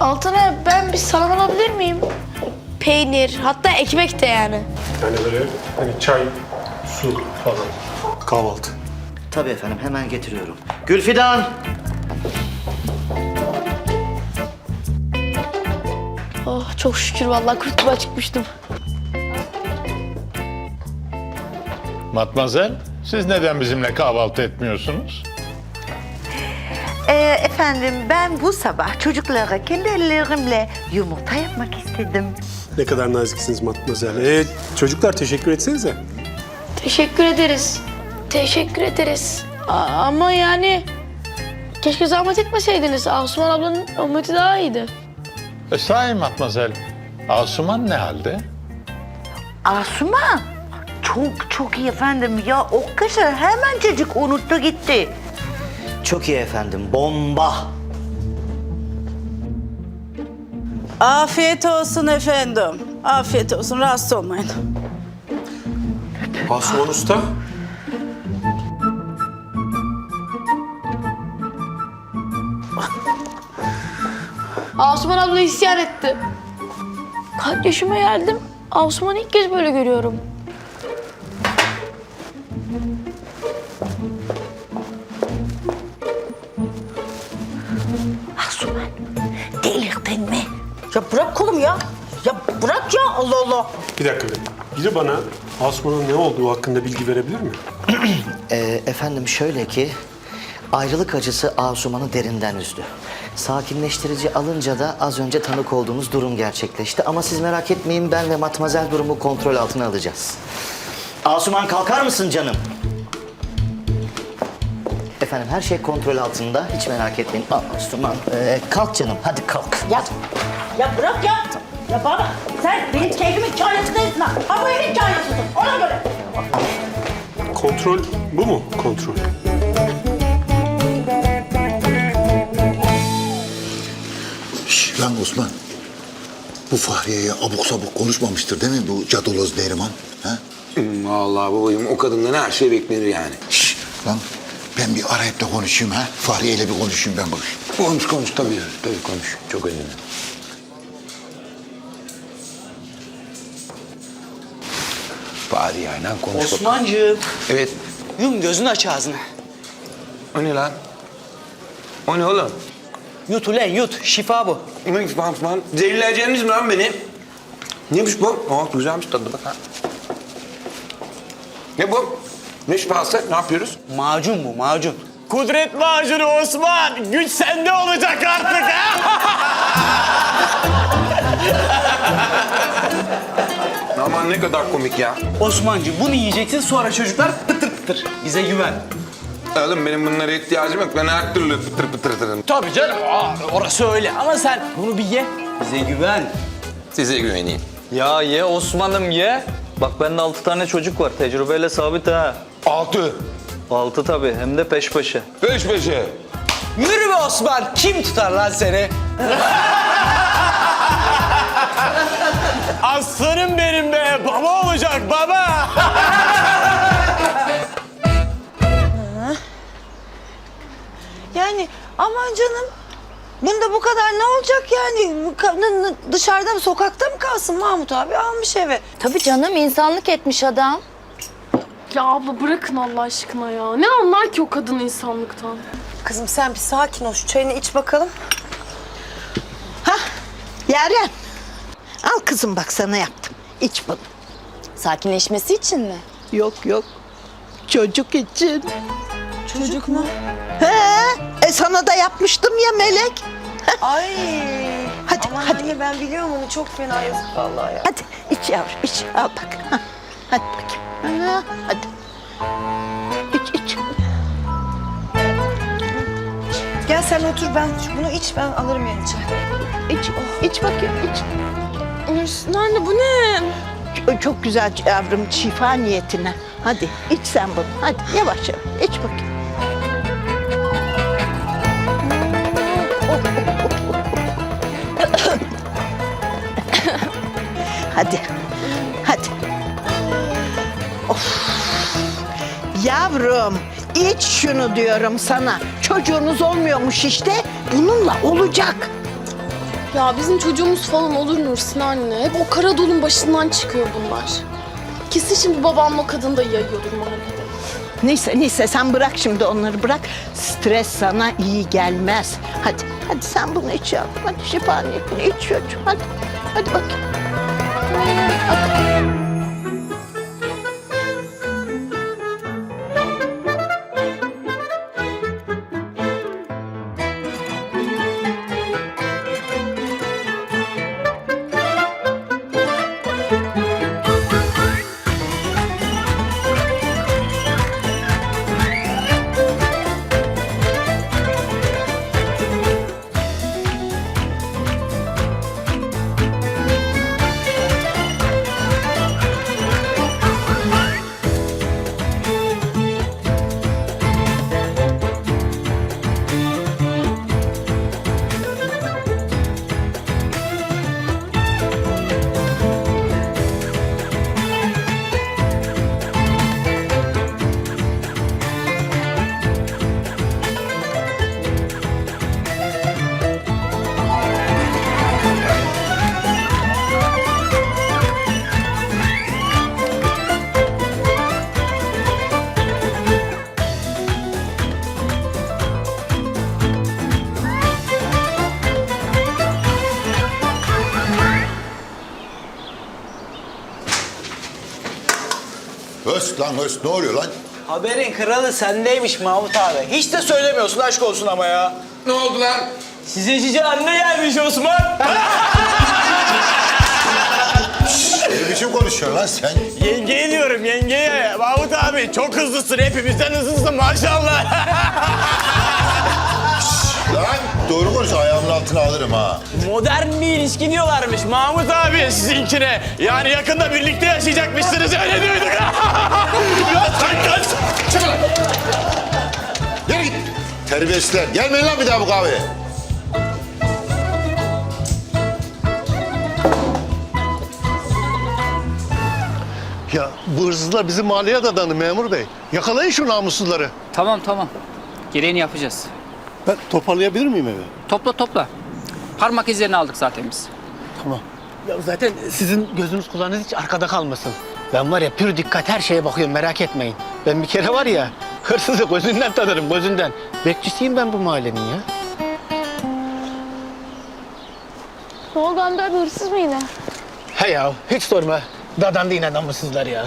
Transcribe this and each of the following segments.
Altına ben bir salam alabilir miyim? Peynir, hatta ekmek de yani. Yani böyle hani çay, su falan. Kahvaltı. Tabii efendim hemen getiriyorum. Gülfidan! Oh çok şükür vallahi kurtuluğa çıkmıştım. Matmazel, siz neden bizimle kahvaltı etmiyorsunuz? Ee, efendim ben bu sabah çocuklara kendi ellerimle yumurta yapmak istedim. Ne kadar naziksiniz Matmazel. Ee, çocuklar teşekkür etsenize. Teşekkür ederiz. Teşekkür ederiz. A- ama yani keşke zahmet etmeseydiniz. Asuman ablanın omleti daha iyiydi. E sahi Matmazel, Asuman ne halde? Asuman çok çok iyi efendim ya o kadar hemen çocuk unuttu gitti. Çok iyi efendim. Bomba! Afiyet olsun efendim. Afiyet olsun. Rahatsız olmayın. Asuman Usta. Asuman abla isyan etti. Kaç yaşıma geldim. Asuman'ı ilk kez böyle görüyorum. Ya bırak kolumu ya. Ya bırak ya Allah Allah. Bir dakika bir dakika. Biri bana Asuman'ın ne olduğu hakkında bilgi verebilir mi? Ee, efendim şöyle ki... Ayrılık acısı Asuman'ı derinden üzdü. Sakinleştirici alınca da az önce tanık olduğunuz durum gerçekleşti. Ama siz merak etmeyin ben ve Matmazel durumu kontrol altına alacağız. Asuman kalkar mısın canım? Efendim her şey kontrol altında. Hiç merak etmeyin. Asuman ee, kalk canım hadi kalk. Ya, ya bırak ya. Ya baba sen benim keyfimin kainatı değilsin ha. Ha bu evin kainatıdır. Ona göre. Kontrol bu mu? Kontrol. Şş, lan Osman. Bu Fahriye'ye abuk sabuk konuşmamıştır değil mi bu cadoloz Neriman? Ha? Vallahi babacığım o kadından her şey beklenir yani. Şş, lan ben bir arayıp da konuşayım ha. Fahriye ile bir konuşayım ben bakayım. Konuş konuş tabii tabii konuş. Çok önemli. Bari yani konuş bakalım. Osmancığım, Evet. yum gözünü aç ağzını. O ne lan? O ne oğlum? Yut ulan yut, şifa bu. Ne falan falan. Zehirleyeceğiniz mi lan beni? Neymiş bu? Oh güzelmiş tadı bak ha. Ne bu? Ne şifası? Ne yapıyoruz? Macun bu, macun. Kudret macunu Osman, güç sende olacak artık ha. Aman ne kadar komik ya. Osmancığım bunu yiyeceksin sonra çocuklar pıtır pıtır. Bize güven. Oğlum benim bunlara ihtiyacım yok. Ben her türlü pıtır pıtır pıtırım. Tabii canım, aa, orası öyle. Ama sen bunu bir ye. Bize güven. Size güveneyim. Ya ye Osman'ım ye. Bak bende altı tane çocuk var. Tecrübeyle sabit ha. Altı. Altı tabii hem de peş peşe. Beş beşe. Yürü be Osman, kim tutar lan seni? Aslanım benim be, baba olacak baba. Yani aman canım. Bunda bu kadar ne olacak yani? Bu kadın dışarıda mı sokakta mı kalsın Mahmut abi almış eve. Tabii canım insanlık etmiş adam. Ya abla bırakın Allah aşkına ya. Ne anlar ki o kadın insanlıktan? Kızım sen bir sakin ol şu çayını iç bakalım. Yaren al kızım bak sana yaptım. İç bunu. Sakinleşmesi için mi? Yok yok çocuk için. Çocuk mu? He, e sana da yapmıştım ya Melek. Ay. Hadi, Aman hadi. anne ben biliyorum onu çok fena yazık vallahi ya. Hadi iç yavrum iç al bak. Hadi bakayım. Ha, hadi. İç iç. Gel sen otur ben bunu iç ben alırım yanı çay. İç, iç bakayım iç. Üf, Anne bu ne? Ç- Çok güzel yavrum şifa niyetine. Hadi iç sen bunu. Hadi yavaş yavaş iç bakayım. Yavrum iç şunu diyorum sana. Çocuğunuz olmuyormuş işte. Bununla olacak. Ya bizim çocuğumuz falan olur Nursin anne. Hep o kara dolun başından çıkıyor bunlar. Kesin şimdi babamla kadın da yayıyordur mahallede. Neyse neyse sen bırak şimdi onları bırak. Stres sana iyi gelmez. Hadi hadi sen bunu iç yavrum. Hadi şifa niyetine iç çocuğum. Hadi hadi bakayım. Höst lan höst ne oluyor lan? Haberin kralı sendeymiş Mahmut abi. Hiç de söylemiyorsun aşk olsun ama ya. Ne oldu lan? Size cici anne gelmiş Osman. Ne biçim konuşuyorsun lan sen? yengeye diyorum yengeye. Mahmut abi çok hızlısın hepimizden hızlısın maşallah. Doğru konuş ayağımın altına alırım ha. Modern bir ilişki diyorlarmış Mahmut abi sizinkine. Yani yakında birlikte yaşayacakmışsınız öyle duyduk. ya sen kaç. Çık lan! Yürü git! Terbiyesizler. Gelmeyin lan bir daha bu kahveye. Ya bu hırsızlar bizim mahalleye dadandı memur bey. Yakalayın şu namussuzları. Tamam tamam. Gereğini yapacağız. Ben toparlayabilir miyim evi? Topla topla. Parmak izlerini aldık zaten biz. Tamam. Ya zaten sizin gözünüz kulağınız hiç arkada kalmasın. Ben var ya pür dikkat her şeye bakıyorum merak etmeyin. Ben bir kere var ya hırsızı gözünden tanırım gözünden. Bekçisiyim ben bu mahallenin ya. Ne oldu Hamdi abi hırsız mı yine? He ya hiç sorma. Dadandı yine namussuzlar ya.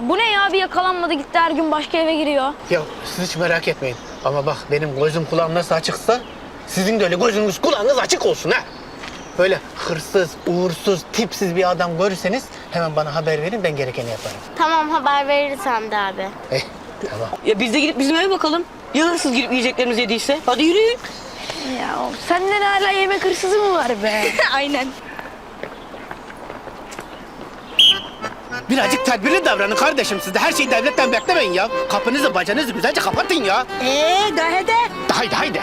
Bu ne ya bir yakalanmadı gitti her gün başka eve giriyor. Ya siz hiç merak etmeyin. Ama bak benim gözüm kulağım nasıl açıksa sizin de öyle gözünüz kulağınız açık olsun ha. Böyle hırsız, uğursuz, tipsiz bir adam görürseniz hemen bana haber verin ben gerekeni yaparım. Tamam haber veririz Hamdi abi. Eh, tamam. Ya biz de gidip bizim eve bakalım. Ya hırsız girip yiyeceklerimizi yediyse? Hadi yürüyün. Ya senden hala yemek hırsızı mı var be? Aynen. Birazcık tedbirli davranın kardeşim siz de her şeyi devletten beklemeyin ya. Kapınızı bacanızı güzelce kapatın ya. Ee, daha de. Haydi haydi.